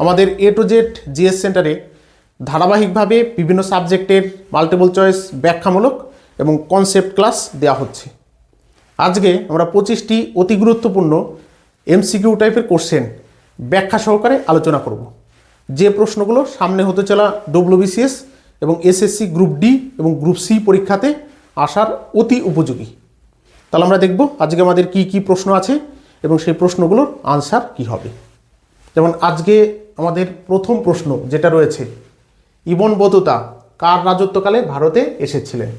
আমাদের এ to Z GS সেন্টারে ধারাবাহিকভাবে বিভিন্ন সাবজেক্টের মাল্টিপল চয়েস ব্যাখ্যামূলক এবং কনসেপ্ট ক্লাস দেওয়া হচ্ছে। আজকে আমরা পঁচিশটি অতি গুরুত্বপূর্ণ এমসিকিউ টাইপের কোশ্চেন ব্যাখ্যা সহকারে আলোচনা করব। যে প্রশ্নগুলো সামনে হতে চলা ডব্লিউবিসিএস এবং এসএসসি গ্রুপ ডি এবং গ্রুপ সি পরীক্ষাতে আসার অতি উপযোগী। তাহলে আমরা দেখব আজকে আমাদের কি কি প্রশ্ন আছে এবং সেই প্রশ্নগুলোর আনসার কি হবে। যেমন আজকে আমাদের প্রথম প্রশ্ন যেটা রয়েছে, ইবন বতুতা কার রাজত্বকালে ভারতে এসেছিলেন?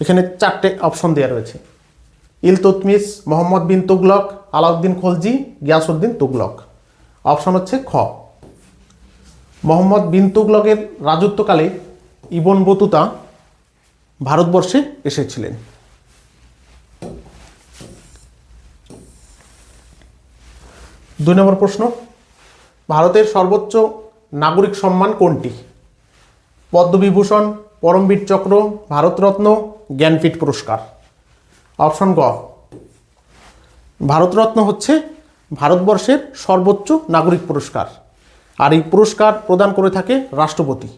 এখানে চারটে অপশন দেওয়া রয়েছে। ইলতুতমিস মোহাম্মদ বিন তুগলক, আলাউদ্দিন খলজি, গিয়াসউদ্দিন তুগলক। অপশন হচ্ছে খ। মোহাম্মদ বিন তুগলকের রাজত্বকালে ইবন বতুতা ভারতবর্ষে এসেছিলেন। দুই নম্বর প্রশ্ন ভারতের সর্বোচ্চ নাগরিক সম্মান কোনটি? পদ্মবিভূষণ, পরমবীর চক্র, ভারতরত্ন, জ্ঞানপীঠ পুরস্কার। অপশন গ। ভারতরত্ন হচ্ছে ভারতবর্ষের সর্বোচ্চ নাগরিক পুরস্কার। আর এই পুরস্কার প্রদান করে থাকে রাষ্ট্রপতি।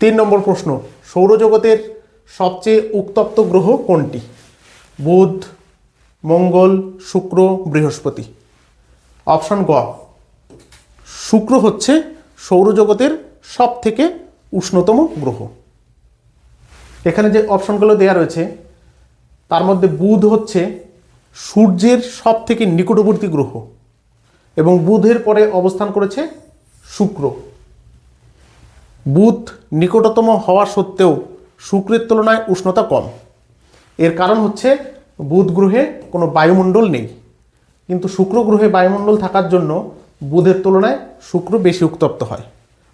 তিন নম্বর প্রশ্ন। সৌরজগতের সবচেয়ে উত্তপ্ত গ্রহ কোনটি? বুধ, মঙ্গল, শুক্র, বৃহস্পতি। অপশন গ। শুক্র হচ্ছে সৌরজগতের সব থেকে উষ্ণতম গ্রহ। এখানে যে অপশনগুলো দেওয়া রয়েছে, তার মধ্যে বুধ হচ্ছে সূর্যের সব থেকে নিকটবর্তী গ্রহ এবং বুধের পরে অবস্থান করেছে শুক্র। বুধ নিকটতম হওয়া সত্ত্বেও শুক্রের তুলনায় উষ্ণতা কম। এর কারণ হচ্ছে বুধ গ্রহে কোনো বায়ুমণ্ডল নেই। কিন্তু শুক্র গ্রহে বায়ুমণ্ডল থাকার জন্য বুধের তুলনায় শুক্র বেশি উত্তপ্ত হয়।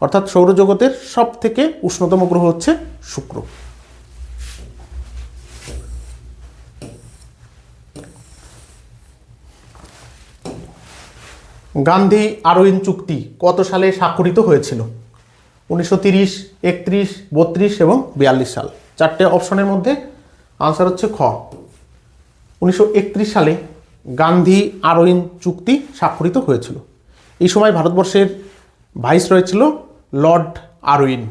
অর্থাৎ সৌরজগতের সব থেকে উষ্ণতম গ্রহ হচ্ছে শুক্র। গান্ধী আরোইন চুক্তি কত সালে স্বাক্ষরিত হয়েছিল? উনিশশো তিরিশ, একত্রিশ, বত্রিশ এবং বিয়াল্লিশ সাল। চারটে অপশনের মধ্যে আনসার হচ্ছে খ। উনিশশো একত্রিশ সালে গান্ধী আরোইন চুক্তি স্বাক্ষরিত হয়েছিল। এই সময় ভারতবর্ষের ভাইস রয়েছিল লর্ড আরোইন।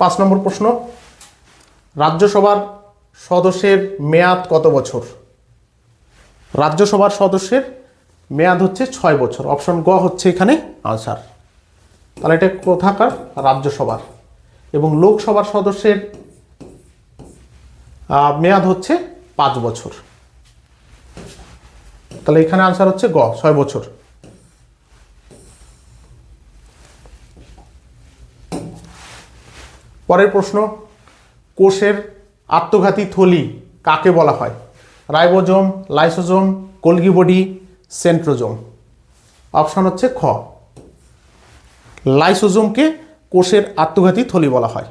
পাঁচ নম্বর প্রশ্ন, রাজ্যসভার সদস্যের মেয়াদ কত বছর? রাজ্যসভার সদস্যের মেয়াদ হচ্ছে ছয় বছর। অপশন গ হচ্ছে এখানে আনসার তাহলে এটা কোথাকার? রাজ্যসভার। এবং লোকসভার সদস্যের মেয়াদ হচ্ছে পাঁচ বছর। তাহলে এখানে আনসার হচ্ছে গ, ছয় বছর। পরের প্রশ্ন, কোষের আত্মঘাতী থলি কাকে বলা হয়? Ribosome, lysosome golgi body centrosome. Option হচ্ছে খ। লাইসোজোমকে কোষের আত্মঘাতী থলি বলা হয়।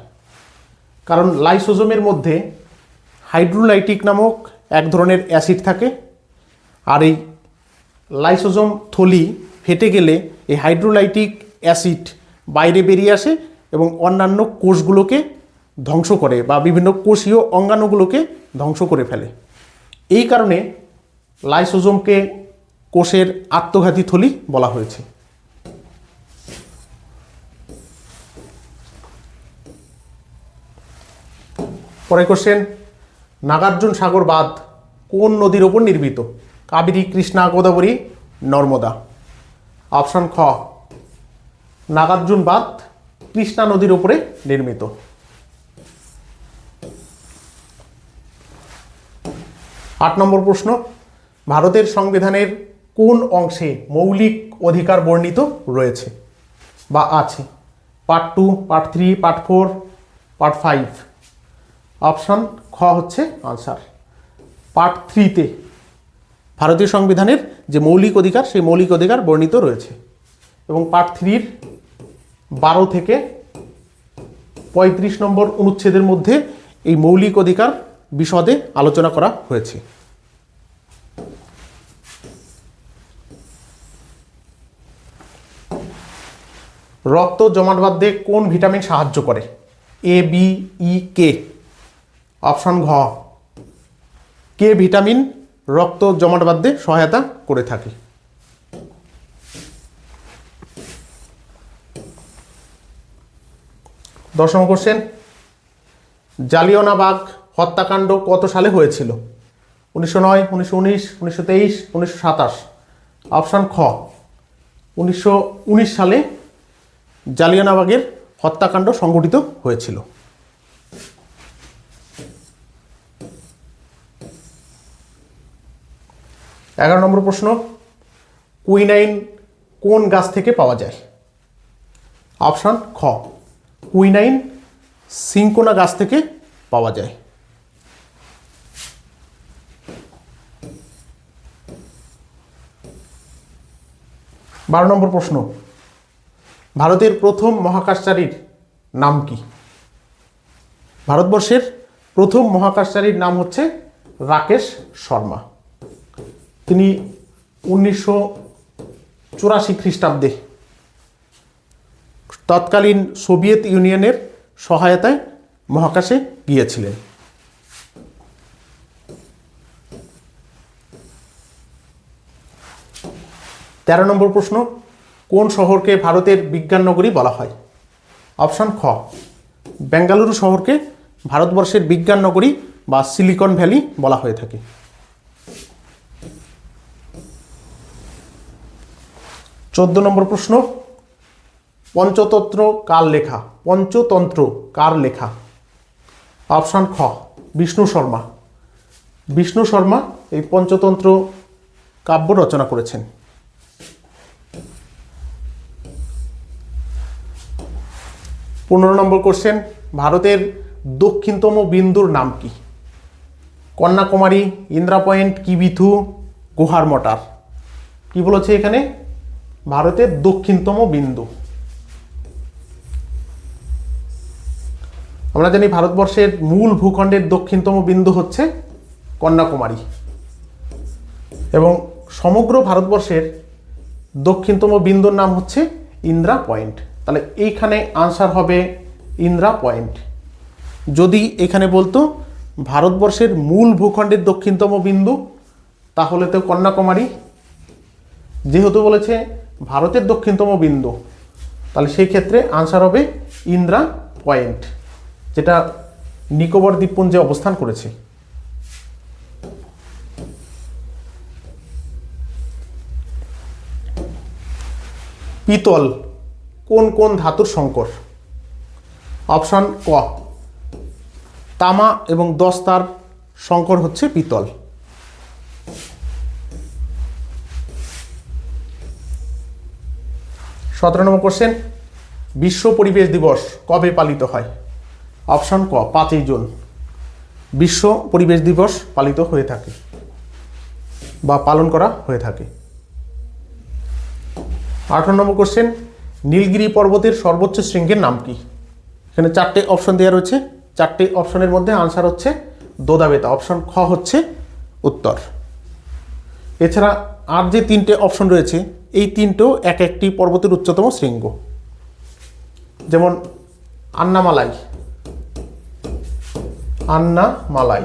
কারণ লাইসোজোমের মধ্যে হাইড্রোলাইটিক নামক এক ধরনের অ্যাসিড থাকে। আর এই লাইসোজোম থলি ফেটে গেলে এই হাইড্রোলাইটিক অ্যাসিড বাইরে বেরিয়ে আসে এবং অন্যান্য কোষগুলোকে ধ্বংস করে বা বিভিন্ন কোষীয় অঙ্গাণুগুলোকে ধ্বংস করে ফেলে। এই কারণে লাইসোজোমকে কোষের আত্মঘাতী থলি বলা হয়েছে। পরে কোশ্চেন নাগার্জুন সাগর বাঁধ কোন নদীর ওপর নির্মিত? কাবেরী, কৃষ্ণা, গোদাবরী, নর্মদা। অপশন খ, নাগার্জুন বাঁধ কৃষ্ণা নদীর ওপরে নির্মিত। আট নম্বর প্রশ্ন, ভারতের সংবিধানের কোন অংশে মৌলিক অধিকার বর্ণিত রয়েছে? বা আছে। Part two, part three, part four, part five. Option খ হচ্ছে আনসার। পার্ট থ্রিতে ভারতীয় সংবিধানের যে মৌলিক অধিকার, সেই মৌলিক অধিকার বর্ণিত রয়েছে। এবং পার্ট থ্রির বারো থেকে পঁয়ত্রিশ নম্বর অনুচ্ছেদের মধ্যে এই মৌলিক অধিকার বিশদে আলোচনা করা হয়েছে। রক্ত জমাট বাঁধতে কোন ভিটামিন সাহায্য করে? A B E K option ঘ। কে ভিটামিন রক্ত জমাট বাঁধতে সহায়তা করে থাকে? দশম কোশ্চেন জালিয়ানাবাগ হত্যাকাণ্ড কত সালে হয়েছিল? উনিশশো নয়, উনিশশো উনিশ, উনিশশো তেইশ, উনিশশো সাতাশ। অপশান খ। উনিশশো উনিশ সালে জালিয়ানাবাগের হত্যাকাণ্ড সংঘটিত হয়েছিল। এগারো নম্বর প্রশ্ন, কুইনাইন কোন গাছ থেকে পাওয়া যায়? অপশান, খ, কুইনাইন সিঙ্কোনা গাছ থেকে পাওয়া যায়। বারো নম্বর প্রশ্ন ভারতের প্রথম মহাকাশচারীর নাম কি? ভারতবর্ষের প্রথম মহাকাশচারীর নাম হচ্ছে রাকেশ শর্মা। তিনি উনিশশো চুরাশি খ্রিস্টাব্দে তৎকালীন সোভিয়েত ইউনিয়নের সহায়তায় মহাকাশে গিয়েছিলেন। তেরো নম্বর প্রশ্ন কোন শহরকে ভারতের বিজ্ঞান নগরী বলা হয়? অপশান খ, বেঙ্গালুরু শহরকে ভারতবর্ষের বিজ্ঞান নগরী বা সিলিকন ভ্যালি বলা হয়ে থাকে। চোদ্দ নম্বর প্রশ্ন, পঞ্চতন্ত্র কার লেখা? পঞ্চতন্ত্র কার লেখা? অপশান খ, বিষ্ণু শর্মা। বিষ্ণু শর্মা এই পঞ্চতন্ত্র কাব্য রচনা করেছেন। পনেরো নম্বর কোশ্চেন ভারতের দক্ষিণতম বিন্দুর নাম কি? কন্যাকুমারী, ইন্দ্রা পয়েন্ট, কিবিথু, গুহার মটার। কি বলেছে এখানে? ভারতের দক্ষিণতম বিন্দু। আমরা জানি ভারতবর্ষের মূল ভূখণ্ডের দক্ষিণতম বিন্দু হচ্ছে কন্যাকুমারী। এবং সমগ্র ভারতবর্ষের দক্ষিণতম বিন্দুর নাম হচ্ছে ইন্দ্রা পয়েন্ট। তাহলে এইখানে আনসার হবে ইন্দ্রা পয়েন্ট। যদি এখানে বলতো ভারতবর্ষের মূল ভূখণ্ডের দক্ষিণতম বিন্দু, তাহলে তো কন্যাকুমারী। যেহেতু বলেছে ভারতের দক্ষিণতম বিন্দু, তাহলে সেই ক্ষেত্রে আনসার হবে ইন্দ্রা পয়েন্ট, যেটা নিকোবর দ্বীপপুঞ্জে অবস্থান করেছে। পিতল কোন কোন ধাতুর সংকর? অপশন ক, তামা এবং দস্তার সংকর হচ্ছে পিতল। সতেরো নম্বর কোশ্চেন বিশ্ব পরিবেশ দিবস কবে পালিত হয়? অপশন ক, পাঁচই জুন। বিশ্ব পরিবেশ দিবস পালিত হয়ে থাকে বা পালন করা হয়ে থাকে। আঠারো নম্বর কোশ্চেন নীলগিরি পর্বতের সর্বোচ্চ শৃঙ্গের নাম কি? এখানে চারটে অপশন দেওয়া রয়েছে। চারটে অপশনের মধ্যে আনসার হচ্ছে দোদাবেতা। অপশন খ হচ্ছে উত্তর। এছাড়া আর যে তিনটে অপশন রয়েছে, এই তিনটেও এক একটি পর্বতের উচ্চতম শৃঙ্গ। যেমন আন্নামালাই। আন্নামালাই।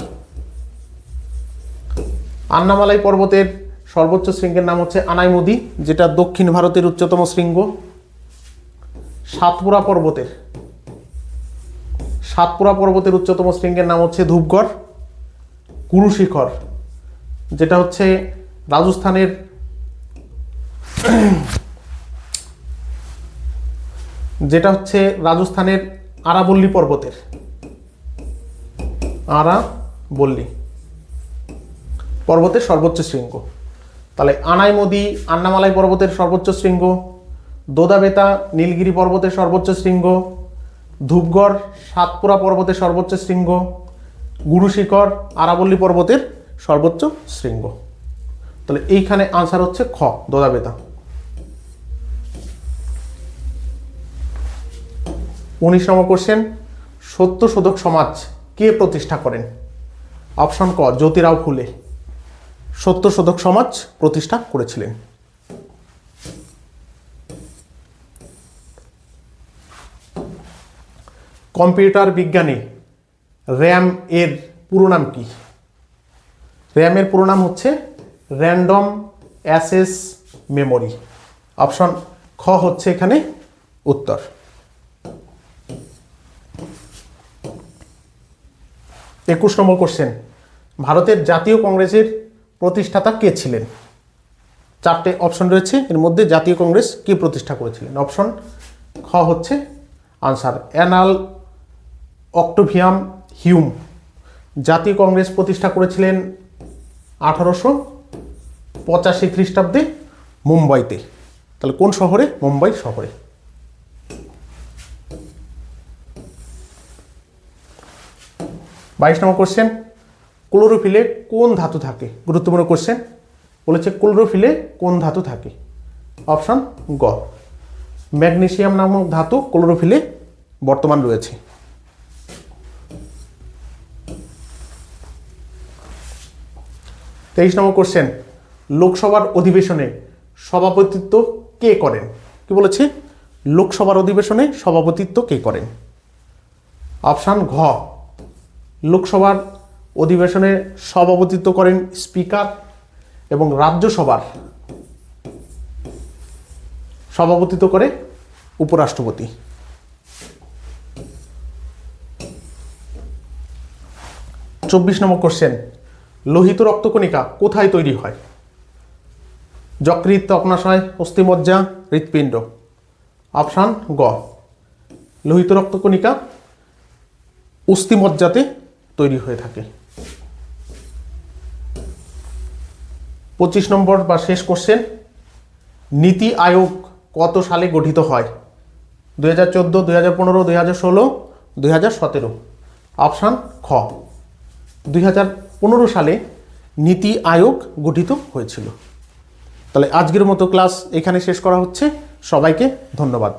আন্নামালাই পর্বতের সর্বোচ্চ শৃঙ্গের নাম হচ্ছে আনাইমুদি, যেটা দক্ষিণ ভারতের উচ্চতম শৃঙ্গ। সাতপুরা পর্বতের। সাতপুরা পর্বতের উচ্চতম শৃঙ্গের নাম হচ্ছে ধূপগড়, কুরুশিখর, যেটা হচ্ছে রাজস্থানের যেটা হচ্ছে রাজস্থানের আরাবল্লী পর্বতের। আরাবল্লী পর্বতের সর্বোচ্চ শৃঙ্গ। তাহলে আনাইমদি আন্নামালাই পর্বতের সর্বোচ্চ শৃঙ্গ দোদাবেতা, নীলগিরি পর্বতের সর্বোচ্চ শৃঙ্গ, ধূপগড়, সাতপুরা পর্বতের সর্বোচ্চ শৃঙ্গ, গুরুশিখর, আরাবল্লী পর্বতের সর্বোচ্চ শৃঙ্গ। তাহলে এইখানে আনসার হচ্ছে খ, দোদাবেতা। নম্বর কোশ্চেন সত্যশোধক সমাজ কে প্রতিষ্ঠা করেন? অপশন ক, জ্যোতিরাও ফুলে। সত্যশোধক সমাজ প্রতিষ্ঠা করেছিলেন। কম্পিউটার বিজ্ঞানে র্যাম এর পুরো নাম কি? র্যামের পুরো নাম হচ্ছে র্যান্ডম অ্যাসেস মেমোরি। অপশন খ হচ্ছে এখানে উত্তর। একুশ নম্বর কোশ্চেন। ভারতের জাতীয় কংগ্রেসের প্রতিষ্ঠাতা কে ছিলেন? চারটে অপশন রয়েছে, এর মধ্যে জাতীয় কংগ্রেস কি প্রতিষ্ঠা করেছিলেন? অপশন খ হচ্ছে আনসার অ্যানাল অক্টোভিয়াম হিউম, জাতীয় কংগ্রেস প্রতিষ্ঠা করেছিলেন আঠারোশো পঁচাশি খ্রিস্টাব্দে মুম্বাইতে। তাহলে কোন শহরে? মুম্বাই শহরে। বাইশ নম্বর কোশ্চেন ক্লোরোফিলে কোন ধাতু থাকে? গুরুত্বপূর্ণ কোশ্চেন বলেছে ক্লোরোফিলে কোন ধাতু থাকে? অপশন গ। ম্যাগনেসিয়াম নামক ধাতু ক্লোরোফিলে বর্তমান রয়েছে। তেইশ নম্বর কোশ্চেন লোকসভার অধিবেশনে সভাপতিত্ব কে করেন? কি বলেছে? লোকসভার অধিবেশনে সভাপতিত্ব কে করেন? অপশান ঘ, লোকসভার অধিবেশনে সভাপতিত্ব করেন স্পিকার এবং রাজ্যসভার সভাপতিত্ব করে উপরাষ্ট্রপতি। চব্বিশ নম্বর কোশ্চেন লোহিত রক্তকণিকা কোথায় তৈরি হয়? যকৃত অগ্নাশয় অস্থিমজ্জা, হৃৎপিণ্ড। অপশান গ। লোহিত রক্তকণিকা অস্থিমজ্জাতে তৈরি হয়ে থাকে। পঁচিশ নম্বর বা শেষ কোশ্চেন নীতি আয়োগ কত সালে গঠিত হয়? দুই হাজার চোদ্দ, দুই হাজার পনেরো, দুই হাজার ষোলো, দুই হাজার সতেরো। অপশান খ। দুই হাজার পনেরো সালে নীতি আয়োগ গঠিত হয়েছিল। তাহলে আজকের মতো ক্লাস এখানে শেষ করা হচ্ছে। সবাইকে ধন্যবাদ।